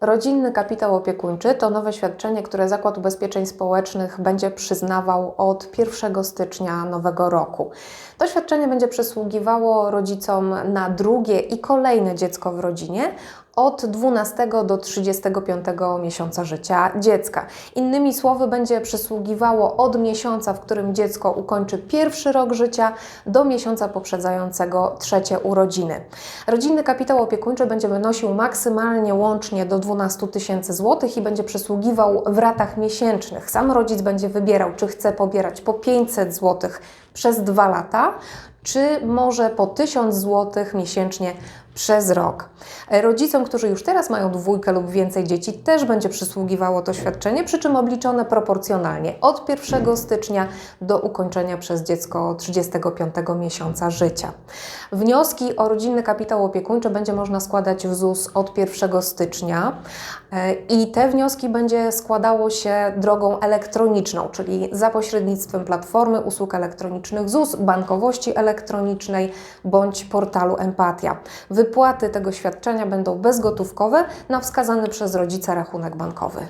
Rodzinny kapitał opiekuńczy to nowe świadczenie, które Zakład Ubezpieczeń Społecznych będzie przyznawał od 1 stycznia nowego roku. To świadczenie będzie przysługiwało rodzicom na drugie i kolejne dziecko w rodzinie od 12 do 35 miesiąca życia dziecka. Innymi słowy, będzie przysługiwało od miesiąca, w którym dziecko ukończy pierwszy rok życia, do miesiąca poprzedzającego trzecie urodziny. Rodzinny kapitał opiekuńczy będzie wynosił maksymalnie łącznie do 12 tysięcy złotych i będzie przysługiwał w ratach miesięcznych. Sam rodzic będzie wybierał, czy chce pobierać po 500 złotych przez dwa lata, czy może po 1000 zł miesięcznie przez rok. E, Rodzicom, którzy już teraz mają dwójkę lub więcej dzieci, też będzie przysługiwało to świadczenie, przy czym obliczone proporcjonalnie od 1 stycznia do ukończenia przez dziecko 35 miesiąca życia. Wnioski o rodzinny kapitał opiekuńczy będzie można składać w ZUS od 1 stycznia e, i te wnioski będzie składało się drogą elektroniczną, czyli za pośrednictwem platformy usług elektronicznych ZUS, bankowości elektronicznej bądź portalu Empatia. Wypłaty tego świadczenia będą bezgotówkowe na wskazany przez rodzica rachunek bankowy.